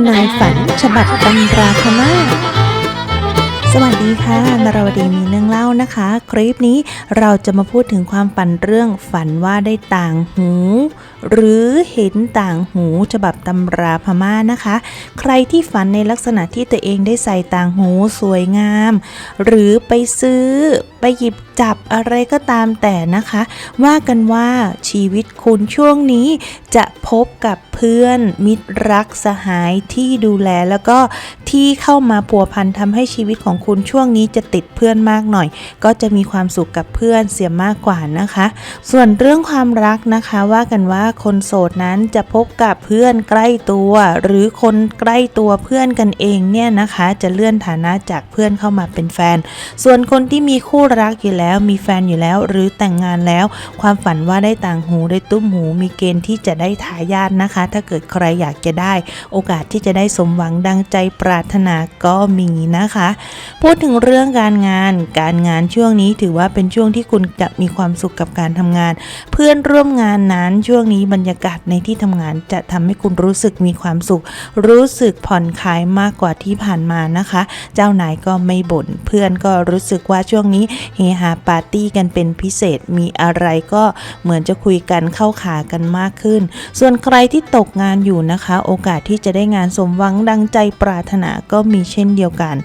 ำนายฝันฉบับตำราพม่าสวัสดีค่ะนราวดีมีเรื่องเล่านะคะ คลิปนี้เราจะมาพูดถึงความฝันเรื่องฝันว่าได้ต่างหู หรือเห็นต่างหูฉบับตำราพม่านะคะ ใครที่ฝันในลักษณะที่ตัวเองได้ใส่ต่างหูสวยงาม หรือไปซื้อ ไปหยิบจับอะไรก็ตามแต่นะคะ ว่ากันว่าชีวิตคุณช่วงนี้จะพบกับเพื่อนมิตรรักสหายที่ดูแลแล้วก็ที่เข้ามาพัวพันทำให้ชีวิตของคุณช่วงนี้จะติดเพื่อนมากหน่อย ก็จะมีความสุขกับเพื่อนเสียมากกว่านะคะ ส่วนเรื่องความรักนะคะว่ากันว่าคนโสดนั้นจะพบกับเพื่อนใกล้ตัว หรือคนใกล้ตัวเพื่อนกันเองเนี่ยนะคะ จะเลื่อนฐานะจากเพื่อนเข้ามาเป็นแฟน ส่วนคนที่มีคู่รักอยู่แล้วมีแฟนอยู่แล้ว หรือแต่งงานแล้ว ความฝันว่าได้ต่างหูได้ตุ้มหู มีเกณฑ์ที่จะได้ทายาทนะคะ ถ้าเกิดใครอยากจะได้ โอกาสที่จะได้สมหวังดังใจปรารถนาก็มีนะคะ พูดถึงเรื่องการงาน การงานช่วงนี้ถือว่าเป็นช่วงที่คุณจะมีความสุขกับการทำงาน เพื่อนร่วมงานนั้นช่วงนี้บรรยากาศในที่ทำงานจะทำให้คุณรู้สึกมีความสุข รู้สึกผ่อนคลายมากกว่าที่ผ่านมานะคะ เจ้านายก็ไม่บ่นเพื่อนก็รู้สึกว่าช่วงนี้เฮฮาปาร์ตี้กันเป็นพิเศษมีอะไรก็เหมือนจะคุยกันเข้าขากันมากขึ้น ส่วนใครที่ตกงานอยู่นะคะ โอกาสที่จะได้งานสมหวังดังใจปรารถนาก็มีเช่นเดียวกัน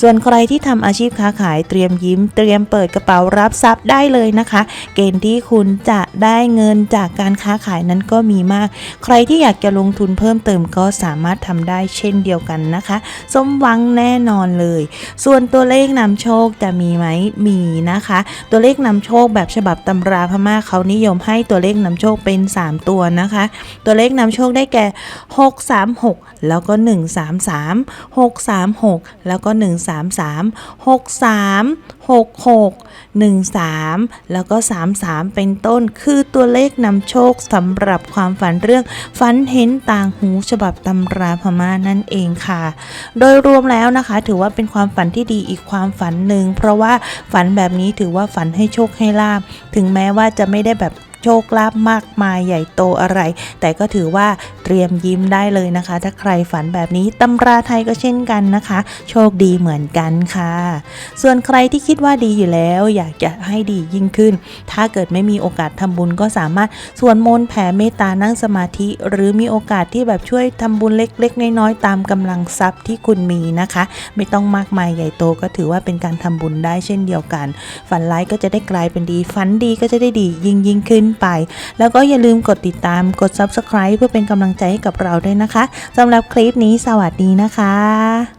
ส่วนใครที่ทำอาชีพค้าขายเตรียมยิ้ม เตรียมเปิดกระเป๋ารับทรัพย์ได้เลยนะคะ เกณฑ์ที่คุณจะได้เงินจากการค้าขายนั้นก็มีมาก ใครที่อยากจะลงทุนเพิ่มเติมก็สามารถทำได้เช่นเดียวกันนะคะ สมหวังแน่นอนเลย ส่วนตัวเลขนำโชคจะมีไหมมีนะคะ ตัวเลขนำโชคแบบฉบับตำราพม่าเขานิยมให้ตัวเลขนำโชคเป็น 3 ตัวนะคะ ตัวเลขนำโชคได้แก่ 636 แล้วก็ 133 636 แล้วก็ 133 63 66 13 แล้วก็ 33 เป็นต้น คือตัวเลขนำโชคสำหรับความฝันเรื่องฝันเห็นต่างหูฉบับตำราพม่านั่นเองค่ะ โดยรวมแล้วนะคะ ถือว่าเป็นความฝันที่ดีอีกความฝันหนึ่ง เพราะว่าฝันแบบนี้ถือว่าฝันให้โชคให้ลาบ ถึงแม้ว่าจะไม่ได้แบบโชคลาภมากมายใหญ่โตอะไร แต่ก็ถือว่า เตรียมยิ้มได้เลยนะคะ ถ้าใครฝันแบบนี้ตำราไทยก็เช่นกันนะคะ โชคดีเหมือนกันค่ะ ส่วนใครที่คิดว่าดีอยู่แล้ว อยากจะให้ดียิ่งขึ้น ถ้าเกิดไม่มีโอกาสทำบุญก็สามารถสวดมนต์แผ่เมตตานั่งสมาธิ หรือมีโอกาสที่แบบช่วยทำบุญเล็ก ๆ น้อยๆตามกำลังทรัพย์ที่คุณมีนะคะ ไม่ต้องมากมายใหญ่โตก็ถือว่าเป็นการทำบุญได้เช่นเดียวกัน ฝันร้ายก็จะได้กลายเป็นดี ฝันดีก็จะได้ดียิ่งยิ่งขึ้นไป แล้วก็อย่าลืมกดติดตามกด subscribe เพื่อเป็นกำลังใจให้กับเราด้วยนะคะสำหรับคลิปนี้สวัสดีนะคะ